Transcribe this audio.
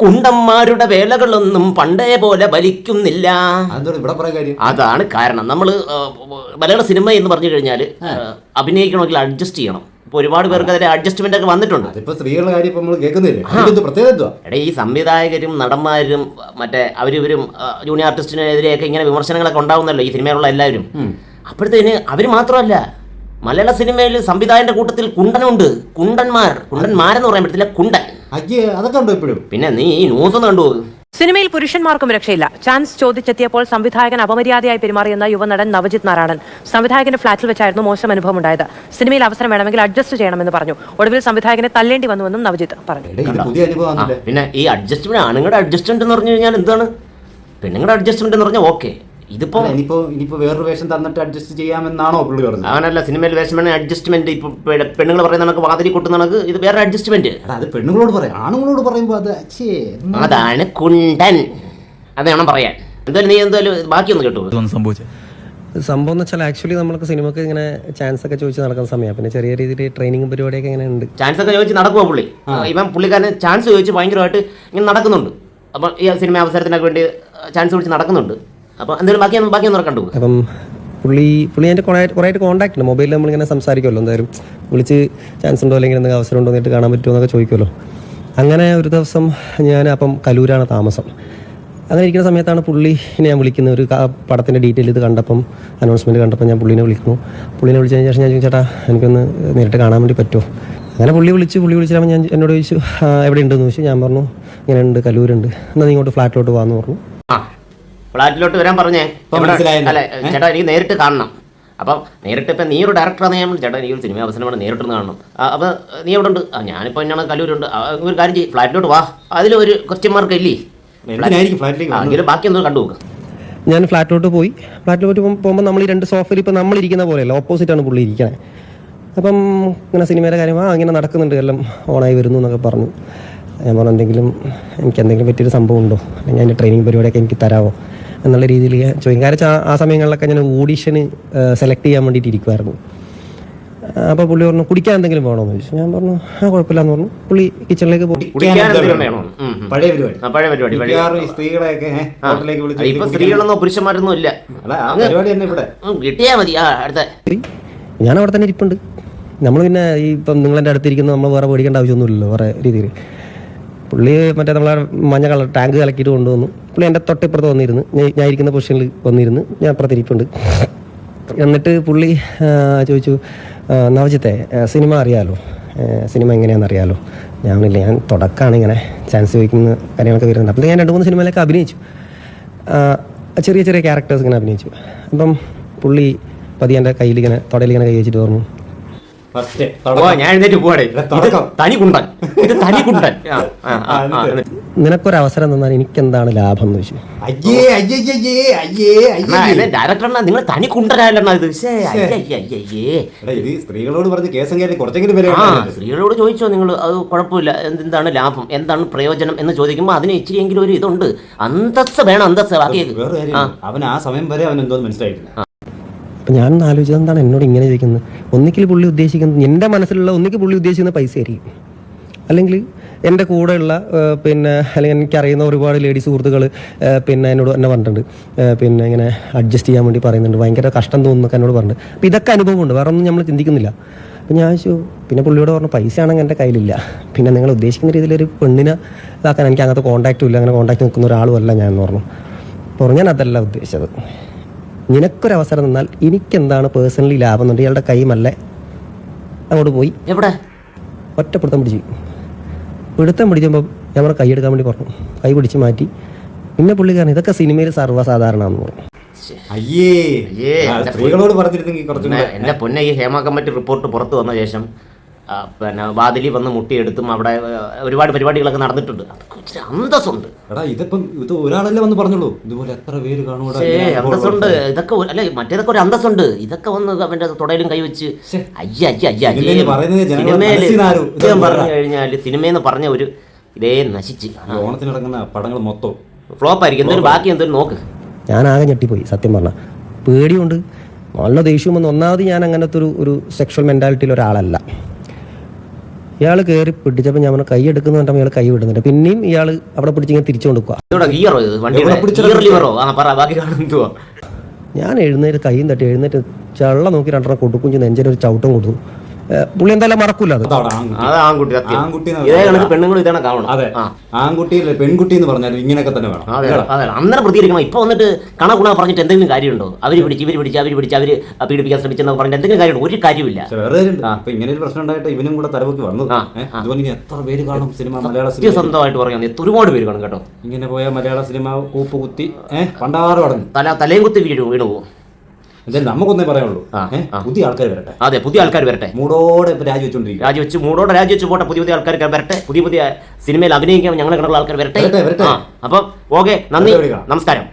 കുണ്ടന്മാരുടെ വേലകളൊന്നും പണ്ടേ പോലെ വലിക്കുന്നില്ല. അതാണ് കാരണം. നമ്മൾ മലയാള സിനിമ എന്ന് പറഞ്ഞു കഴിഞ്ഞാൽ അഭിനയിക്കണമെങ്കിൽ അഡ്ജസ്റ്റ് ചെയ്യണം. ഇപ്പൊ ഒരുപാട് പേർക്ക് അതിന്റെ അഡ്ജസ്റ്റ്മെന്റ് ഒക്കെ വന്നിട്ടുണ്ട്. സ്ത്രീകളുടെ കാര്യം ഇപ്പൊ നമ്മൾ കേൾക്കുന്നില്ല? എടേ ഈ സംവിധായകരും നടന്മാരും മറ്റേ അവരിവരും ജൂനിയർ ആർട്ടിസ്റ്റിനെതിരെയൊക്കെ ഇങ്ങനെ വിമർശനങ്ങളൊക്കെ ഉണ്ടാവുന്നല്ലോ ഈ സിനിമയിലുള്ള എല്ലാവരും. അപ്പോഴത്തേന് അവർ മാത്രമല്ല മലയാള സിനിമയിൽ സംവിധായകന്റെ കൂട്ടത്തിൽ കുണ്ടനുണ്ട്. കുണ്ടന്മാർ കുണ്ടന്മാരെന്ന് പറയാൻ പറ്റത്തില്ല കുണ്ടൻ. അയ്യേ അതൊക്കെ ഉണ്ടോ ഇപ്പോഴും? പിന്നെ നീ ഈ ന്യൂസ് ഒന്ന് കണ്ടു? സിനിമയിൽ പുരുഷന്മാർക്കും രക്ഷയില്ല. ചാൻസ് ചോദിച്ചെത്തിയപ്പോൾ സംവിധായകൻ അപമര്യാദയായി പെരുമാറിയെന്ന യുവനടൻ നവജിത് നാരായണൻ. സംവിധായകന്റെ ഫ്ളാറ്റിൽ വെച്ചായിരുന്നു മോശം അനുഭവം ഉണ്ടായത് സിനിമയിൽ അവസരം വേണമെങ്കിൽ അഡ്ജസ്റ്റ് ചെയ്യണമെന്ന് പറഞ്ഞു. ഒടുവിൽ സംവിധായകനെ തല്ലേണ്ടി വന്നുവെന്നും നവജിത് പറഞ്ഞു. പിന്നെ ഈ അഡ്ജസ്റ്റ്മെന്റ് ആണുങ്ങളുടെ അഡ്ജസ്റ്റ്മെന്റ് എന്ന് പറഞ്ഞു കഴിഞ്ഞാൽ എന്താണ്? പെണ്ണുങ്ങളുടെ അഡ്ജസ്റ്റ്മെന്റ് എന്ന് പറഞ്ഞാൽ ഓക്കെ ഇതിപ്പോ ഇനിയിപ്പോ ഇനിയിപ്പോ വേറൊരു വേഷം തന്നിട്ട് അഡ്ജസ്റ്റ് ചെയ്യാമെന്നാണോ പുള്ളി പറഞ്ഞത്? അവനല്ല സിനിമയിൽ വേഷമാണ് അഡ്ജസ്റ്റ്മെന്റ് ഇപ്പൊ പെണ്ണുങ്ങൾ പറയുന്ന നമുക്ക് വാതിരി കൊട്ടുന്ന കണക്ക് ഇത് വേറെ അഡ്ജസ്റ്റ്മെന്റ് അത് പെണ്ണുങ്ങളോട് പറയാം. ആണുങ്ങളോട് പറയുമ്പോ അത് അച്ഛേ അതാണ് കുണ്ടൻ. അത് വേണം പറയാൻ. എന്തായാലും നീ എന്തായാലും ബാക്കിയൊന്ന് കേട്ടു. ഇതൊന്നും സംഭവിച്ചത് സംഭവം എന്ന് വെച്ചാൽ ആക്ച്വലി നമ്മൾക്ക് സിനിമക്ക് ഇങ്ങനെ ചാൻസ് ഒക്കെ ചോദിച്ച് നടക്കുന്ന സമയം പിന്നെ ചെറിയ രീതിയിൽ ട്രെയിനിങ് പരിപാടിയൊക്കെ ഇങ്ങനെ ഉണ്ട്. ചാൻസ് ഒക്കെ ചോദിച്ച് നടക്കുമോ പുള്ളി? ഇവൻ പുള്ളിക്കാരൻ ചാൻസ് ചോദിച്ച് ഭയങ്കരമായിട്ട് ഇങ്ങനെ നടക്കുന്നുണ്ട്. അപ്പം ഈ സിനിമ അവസരത്തിനൊക്കെ വേണ്ടി ചാൻസ് ചോദിച്ച് നടക്കുന്നുണ്ട്. അപ്പം എന്തായാലും ബാക്കിയൊന്നും ബാക്കിയൊന്നും കണ്ടു അപ്പം പുള്ളി പുള്ളി എന്റെ കുറേ കുറേ ആയിട്ട് കോൺടാക്ട് ഉണ്ട്. മൊബൈലിൽ നമ്മളിങ്ങനെ സംസാരിക്കുമല്ലോ എന്തായാലും വിളിച്ച് ചാൻസ് ഉണ്ടോ അല്ലെങ്കിൽ എന്തെങ്കിലും അവസരം ഉണ്ടോ എന്നിട്ട് കാണാൻ പറ്റുമോ എന്നൊക്കെ ചോദിക്കുമല്ലോ അങ്ങനെ ഒരു ദിവസം ഞാൻ അപ്പം കലൂരാണ് താമസം. അങ്ങനെ ഇരിക്കുന്ന സമയത്താണ് പുള്ളി ഞാൻ വിളിക്കുന്ന ഒരു പടത്തിന്റെ പടത്തിന്റെ ഡീറ്റെയിൽ ഇത് കണ്ടപ്പം അനൗൺസ്മെന്റ് കണ്ടപ്പോൾ ഞാൻ പുള്ളിനെ വിളിക്കുന്നു. പുള്ളിനെ വിളിച്ചതിന് ശേഷം ഞാൻ ചോദിച്ചു ചേട്ടാ എനിക്കൊന്ന് നേരിട്ട് കാണാൻ വേണ്ടി പറ്റുമോ? അങ്ങനെ പുള്ളി വിളിച്ച്. പുള്ളി വിളിച്ചിട്ട് ഞാൻ എന്നോട് ചോദിച്ചു എവിടെ ഉണ്ടെന്ന് ചോദിച്ചു. ഞാൻ പറഞ്ഞു ഇങ്ങനെ ഉണ്ട് കലൂരുണ്ട്. എന്നാൽ നീ ഇങ്ങോട്ട് ഫ്ലാറ്റിലോട്ട് പോകാമെന്ന് പറഞ്ഞു. ഫ്ലാറ്റിലോട്ട് വരാൻ പറഞ്ഞേ. അല്ലെ ചേട്ടാ എനിക്ക് നേരിട്ട് കാണണം. അപ്പം നേരിട്ട് ഇപ്പം നീ ഒരു ഡയറക്ടറാണ് ഞാൻ ചേട്ടാ എനിക്ക് ഒരു സിനിമ അവസരമാണ് നേരിട്ട് ഒന്ന് കാണണം. അപ്പോൾ അപ്പം നീ എവിടെ ഉണ്ട്? ആ ഞാനിപ്പോൾ എന്നാണ് കലൂരുണ്ട്. ഒരു കാര്യം ചെയ്യും. ഫ്ലാറ്റിലോട്ട് വാ. അതിൽ ഒരു ക്വസ്റ്റ്യൻ മാർക്ക് ഇല്ലേ? ഫ്ലാറ്റിലേക്ക് എങ്കിലും ബാക്കി ഒന്ന് കണ്ടു നോക്ക്. ഞാൻ ഫ്ലാറ്റിലോട്ട് പോയി. ഫ്ലാറ്റിലോട്ട് പോകുമ്പോൾ നമ്മൾ ഈ രണ്ട് സോഫയിൽ ഇപ്പോൾ നമ്മൾ ഇരിക്കുന്ന പോലെയല്ല ഓപ്പോസിറ്റാണ് പുള്ളി ഇരിക്കണേ. അപ്പം ഇങ്ങനെ സിനിമയുടെ കാര്യം ആ ഇങ്ങനെ നടക്കുന്നുണ്ട്. എല്ലാം ഓണായി വരുന്നു എന്നൊക്കെ പറഞ്ഞു. ഞാൻ പറഞ്ഞു എന്തെങ്കിലും എനിക്ക് എന്തെങ്കിലും പറ്റിയൊരു സംഭവം ഉണ്ടോ? അല്ലെങ്കിൽ അതിന്റെ ട്രെയിനിങ് പരിപാടിയൊക്കെ എനിക്ക് തരാമോ എന്നുള്ള രീതിയിൽ ഞാൻ ചോദിക്കും. കാരണം വെച്ചാൽ ആ സമയങ്ങളിലൊക്കെ ഞാൻ ഓഡീഷന് സെലക്ട് ചെയ്യാൻ വേണ്ടിയിട്ട് ഇരിക്കുമായിരുന്നു അപ്പോൾ പുള്ളി പറഞ്ഞു കുടിക്കാൻ എന്തെങ്കിലും വേണോന്ന് ചോദിച്ചു. ഞാൻ പറഞ്ഞു ആ കുഴപ്പമില്ലാന്ന് പറഞ്ഞു. പുള്ളി കിച്ചണിലേക്ക്. പഴയ പരിപാടി. സ്ത്രീകളെയൊക്കെ ഇപ്പൊ സ്ത്രീകളൊന്നോ പുരുഷന്മാരൊന്നും ഇല്ല കിട്ടിയാ മതി. ആ അടുത്ത. ഞാൻ അവിടെ തന്നെ ഇരിപ്പുണ്ട്. നമ്മൾ പിന്നെ ഈ ഇപ്പം നിങ്ങളെന്റെ അടുത്തിരിക്കുന്ന നമ്മൾ വേറെ പേടിക്കേണ്ട ആവശ്യമൊന്നുമില്ലല്ലോ വേറെ രീതിയിൽ. പുള്ളി മറ്റേ നമ്മളെ മഞ്ഞ കളർ ടാങ്ക് കലക്കിയിട്ട് കൊണ്ടുവന്നു. പുള്ളി എന്റെ തൊട്ടിപ്പുറത്ത് വന്നിരുന്നു. ഞാൻ ഇരിക്കുന്ന പൊസിഷനിൽ വന്നിരുന്നു. ഞാൻ അപ്പുറത്ത് ഇരിപ്പുണ്ട്. എന്നിട്ട് പുള്ളി ചോദിച്ചു "ആ, നവജിത്തെ സിനിമ അറിയാലോ? സിനിമ എങ്ങനെയാണെന്ന് അറിയാലോ? ഞാനില്ല ഞാൻ തുടക്കമാണ് ഇങ്ങനെ ചാൻസ് ചോദിക്കുന്ന കാര്യങ്ങളൊക്കെ വരുന്നത് അപ്പോൾ ഞാൻ രണ്ട് മൂന്ന് സിനിമയിലൊക്കെ അഭിനയിച്ചു. ചെറിയ ചെറിയ ക്യാരക്ടേഴ്സ് ഇങ്ങനെ അഭിനയിച്ചു. അപ്പം പുള്ളി പതി എന്റെ കയ്യിൽ ഇങ്ങനെ തുടയിൽ ഇങ്ങനെ കൈ വെച്ചിട്ട് പറഞ്ഞു ഫസ്റ്റ്. ഞാൻ എഴുന്നേറ്റ് പോവാടേ. തനി കുണ്ടൻ. ഇത് തനി കുണ്ടൻ. ആ, ആ, ആ, ആ, നിനക്കൊരു അവസരം തന്നാൽ എനിക്കെന്താണ് ലാഭം എന്ന് ചോദിച്ചു. അയ്യേ അയ്യേ അയ്യേ അയ്യേ അയ്യേ ഇത് ഡയറക്ടറിനാ നിങ്ങൾ തനി ഇത്. ശ്ശേ, അയ്യേ, അയ്യേ, അയ്യേ, അയ്യേ. എടാ ഇത് സ്ത്രീകളോട് പറഞ്ഞ് കേസം കുറച്ചെങ്കിലും വരെ ആ സ്ത്രീകളോട് ചോദിച്ചോ നിങ്ങൾ അത് കുഴപ്പമില്ല. എന്താണ് ലാഭം? എന്താണ് പ്രയോജനം എന്ന് ചോദിക്കുമ്പോൾ അതിന് ഇച്ചിരിയെങ്കിലും ഒരു ഇതുണ്ട്. അന്തസ്സ വേണം അന്തസ് ബാക്കിയൊക്കെ വേറെ കാര്യം ആ. അവൻ ആ സമയം വരെ അവൻ എന്തോ മനസ്സിലായിട്ടില്ല. അപ്പം ഞാൻ ആലോചിച്ചത് എന്താണ് എന്നോട് ഇങ്ങനെ ചോദിക്കുന്നത്? ഒന്നിക്കിൽ പുള്ളി ഉദ്ദേശിക്കുന്നത് എന്റെ മനസ്സിലുള്ള ഒന്നിക്ക് പുള്ളി ഉദ്ദേശിക്കുന്ന പൈസ ആയിരിക്കും അല്ലെങ്കിൽ എന്റെ കൂടെയുള്ള പിന്നെ അല്ലെങ്കിൽ എനിക്കറിയുന്ന ഒരുപാട് ലേഡീസ് സുഹൃത്തുക്കൾ പിന്നെ എന്നോട് എന്നെ പറഞ്ഞിട്ടുണ്ട്. പിന്നെ ഇങ്ങനെ അഡ്ജസ്റ്റ് ചെയ്യാൻ വേണ്ടി പറയുന്നുണ്ട്. ഭയങ്കര കഷ്ടം തോന്നുന്നൊക്കെ എന്നോട് പറഞ്ഞിട്ടുണ്ട്. അപ്പോൾ ഇതൊക്കെ അനുഭവമുണ്ട്. വേറെ ഒന്നും നമ്മൾ ചിന്തിക്കുന്നില്ല. അപ്പം ഞാൻ ചോദിച്ചു പിന്നെ പുള്ളിയോട് പറഞ്ഞു പൈസ ആണെങ്കിൽ എന്റെ കയ്യിലില്ല. പിന്നെ നിങ്ങൾ ഉദ്ദേശിക്കുന്ന രീതിയിൽ ഒരു പെണ്ണിനെ ഇതാക്കാൻ എനിക്ക് അങ്ങനത്തെ കോൺടാക്റ്റും ഇല്ല. അങ്ങനെ കോൺടാക്ട് നിൽക്കുന്ന ഒരാളുമല്ല ഞാൻ എന്ന് പറഞ്ഞു. പറഞ്ഞു ഞാൻ അതല്ല ഉദ്ദേശിച്ചത്. നിനക്കൊരവസരം തന്നാൽ എനിക്കെന്താണ് പേഴ്സണലി ലാഭം എന്നുണ്ട് ഇയാളുടെ കൈമല്ലേ? അങ്ങോട്ട് പോയി. എവിടെ? ഒറ്റപ്പിടുത്തം പിടിച്ചു. പിടുത്തം പിടിച്ചപ്പോൾ കൈയെടുക്കാൻ കൈ എടുക്കാൻ വേണ്ടി പറഞ്ഞു. കൈ പിടിച്ച് മാറ്റി. പിന്നെ പുള്ളിക്കാരൻ ഇതൊക്കെ സിനിമയിൽ സർവസാധാരണമാണെന്ന് പറഞ്ഞു. അയ്യേ. സ്ത്രീകളോട് പറഞ്ഞിരുന്നെങ്കിൽ കുറച്ചു എന്റെ പൊന്നെ ഈ ഹേമ കമ്മിറ്റി റിപ്പോർട്ട് പുറത്തു വന്ന ശേഷം പിന്നെ വാതിലി വന്ന് മുട്ടിയെടുത്തും അവിടെ ഒരുപാട് പരിപാടികളൊക്കെ നടന്നിട്ടുണ്ട്. അന്തസ്സുണ്ട്. എടാ ഇതിപ്പം ഇത് ഒരാളല്ലേ വന്ന് പറഞ്ഞോളൂ. ഇതുപോലെ എത്ര പേര് കാണൂടാ അന്തസ്സുണ്ട്. ഇതൊക്കെ അല്ല മറ്റേതൊക്കെ ഒരു അന്തസ്സുണ്ട്. ഇതൊക്കെ വന്ന് അവന്റെ തുടയിലും കൈവച്ച് അയ്യ അയ്യ അയ്യ അയ്യേ. സിനിമയിൽ പറഞ്ഞു കഴിഞ്ഞാൽ സിനിമയെന്ന് പറഞ്ഞ ഒരു ഇതേ നശിച്ച്. ഓണത്തിന് നടക്കുന്ന പടങ്ങൾ മൊത്തം. ഫ്ലോപ്പ് ആയിരിക്കും. എന്തൊരു ബാക്കി എന്തൊരു നോക്ക്. ഞാൻ ആകെ ഞെട്ടിപ്പോയി സത്യം പറഞ്ഞ. പേടിയുണ്ട്. നല്ല ദേഷ്യം വന്ന് ഒന്നാമത് ഞാൻ അങ്ങനത്തെ ഒരു ഒരു സെക്ഷൽ മെന്റാലിറ്റിയിൽ ഒരാളല്ല. ഇയാൾ കയറി പിടിച്ചപ്പോൾ ഞാൻ പറഞ്ഞു കൈ എടുക്കുന്ന പറഞ്ഞാൽ ഇയാൾ കൈ വിടുന്നുണ്ട് പിന്നെയും ഇയാൾ അവിടെ പിടിച്ചിങ്ങനെ തിരിച്ചു കൊടുക്കുക ഞാൻ എഴുന്നേറ്റ് കൈയും തട്ടി എഴുന്നേറ്റ് ചള്ള നോക്കി രണ്ടെണ്ണം കൊടുക്കും നെഞ്ചിന് ഒരു ചവിട്ടം കൊടുത്തു പുള്ളി എന്തായാലും മറക്കൂല അത്. പെണ്ണുങ്ങളും ഇതാണ് കാണണം. അതെ. ആ. ആൺകുട്ടി പെൺകുട്ടി എന്ന് പറഞ്ഞാൽ ഇങ്ങനെയൊക്കെ തന്നെ വേണം. അന്നേരം പ്രതികരിക്കണം. ഇപ്പൊ വന്നിട്ട് കണ ഗുണ പറഞ്ഞിട്ട് എന്തെങ്കിലും കാര്യമുണ്ടോ? അവർ പിടിച്ച് ഇവർ പിടിച്ച് അവർ പിടിച്ച് അവർ പീഡിപ്പിക്കാൻ ശ്രമിച്ചെന്ന് പറഞ്ഞിട്ട് എന്തെങ്കിലും കാര്യമുണ്ടോ? ഒരു കാര്യമില്ല വേറെ ഇങ്ങനെ ഒരു പ്രശ്നം ഉണ്ടായിട്ട് ഇവനും കൂടെ തലവൊക്കെ വന്നത് ആ, അതുപോലെ ഇനി എത്ര പേര് കാണും സിനിമ മലയാള സിനിമ സ്വന്തമായിട്ട് പറയാം. ഒരുപാട് പേര് കാണും കേട്ടോ. ഇങ്ങനെ പോയ മലയാള സിനിമ കൂപ്പ് കുത്തി ഏഹ് പണ്ടാറ് തല തലയും കുത്തി വീഴു വീണു പോകും എന്തായാലും നമുക്കൊന്നേ പറയാനുള്ളൂ. പുതിയ ആൾക്കാർ വരട്ടെ. അതെ പുതിയ ആൾക്കാർ വരട്ടെ. മൂടോടെ രാജിവെച്ചോണ്ടിരിക്കും രാജിവെച്ച് മൂടോടെ രാജിവെച്ച് പോട്ടെ പുതിയ പുതിയ ആൾക്കാർ വരട്ടെ പുതിയ പുതിയ സിനിമയിൽ അഭിനയിക്കാൻ ഞങ്ങളെ കണ്ടുള്ള ആൾക്കാർ വരട്ടെ. അപ്പം ഓക്കെ നന്ദി നമസ്കാരം.